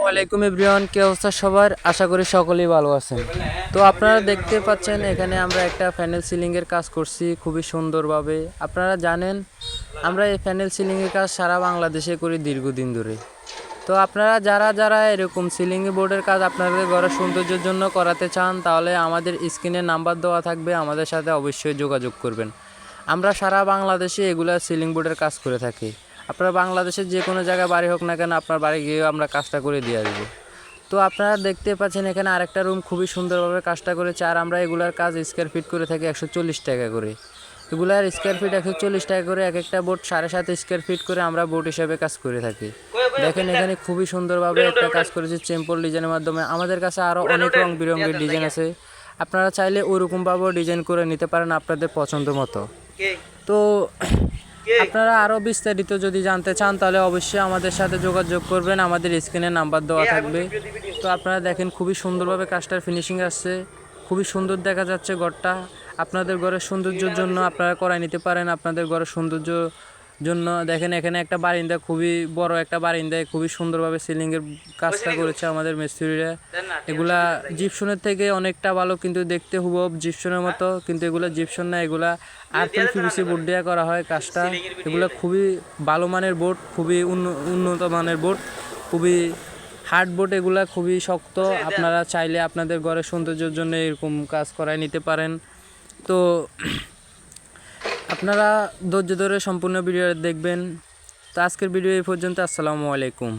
ওয়ালাইকুম ইব্রিয়ান কি অবস্থা সবার? আশা করি সকলেই ভালো আছেন। তো আপনারা দেখতে পাচ্ছেন, এখানে আমরা একটা প্যানেল সিলিংয়ের কাজ করছি খুবই সুন্দরভাবে। আপনারা জানেন, আমরা এই প্যানেল সিলিংয়ের কাজ সারা বাংলাদেশে করি দীর্ঘদিন ধরে। তো আপনারা যারা যারা এরকম সিলিং বোর্ডের কাজ আপনাদের ঘরের সৌন্দর্যের জন্য করাতে চান, তাহলে আমাদের স্ক্রিনে নাম্বার দেওয়া থাকবে, আমাদের সাথে অবশ্যই যোগাযোগ করবেন। আমরা সারা বাংলাদেশে এগুলা সিলিং বোর্ডের কাজ করে থাকি। আপনারা বাংলাদেশের যে কোনো জায়গায় বাড়ি হোক না কেন আপনার বাড়ি গিয়ে আমরা কাজটা করে দিয়ে আসব। তো আপনারা দেখতে পাচ্ছেন এখানে আরেকটা রুম খুবই সুন্দরভাবে কাজটা করেছে, আর আমরা এগুলার কাজ স্কোয়ার ফিট করে থাকি একশো চল্লিশ টাকা করে। এগুলার স্কোয়ার ফিট একশো চল্লিশ টাকা করে, এক একটা বোর্ড সাড়ে সাত স্কোয়ার ফিট করে আমরা বোর্ড হিসাবে কাজ করে থাকি। দেখেন এখানে খুবই সুন্দরভাবে একটা কাজ করেছে চেম্পল ডিজাইনের মাধ্যমে। আমাদের কাছে আরও অনেক রং বেরঙের ডিজাইন আছে। আপনারা চাইলে ওরকমভাবেও ডিজাইন করে নিতে পারেন আপনাদের পছন্দ মতো। তো আপনারা আরও বিস্তারিত যদি জানতে চান তাহলে অবশ্যই আমাদের সাথে যোগাযোগ করবেন। আমাদের স্ক্রিনে নাম্বার দেওয়া থাকবে। তো আপনারা দেখেন খুবই সুন্দরভাবে কাজটার ফিনিশিং আসছে। খুবই সুন্দর দেখা যাচ্ছে ঘরটা। আপনাদের ঘরের সৌন্দর্যের জন্য আপনারা করাই নিতে পারেন। আপনাদের ঘরের সৌন্দর্য জন্য দেখেন এখানে একটা বারিন্দা খুবই বড় একটা বারিন্দায় খুবই সুন্দরভাবে সিলিংয়ের কাজটা করেছে আমাদের মিস্ত্রিরা। এগুলা জিপসনের থেকে অনেকটা ভালো কিন্তু দেখতে হুবহু জিপসনের মতো কিন্তু এগুলো জিপসন না এগুলা আর্থিং পিভিসি বোর্ড দিয়ে করা হয় কাজটা। এগুলো খুবই ভালো মানের বোর্ড খুবই উন্ন- উন্নত মানের বোর্ড খুবই হার্ড বোর্ড এগুলা খুবই শক্ত। আপনারা চাইলে আপনাদের ঘরের সৌন্দর্যের জন্য এরকম কাজ করায় নিতে পারেন। তো আপনারা ধৈর্য ধরে সম্পূর্ণ ভিডিও দেখবেন। তো আজকের ভিডিও এই পর্যন্ত। আসসালামু আলাইকুম।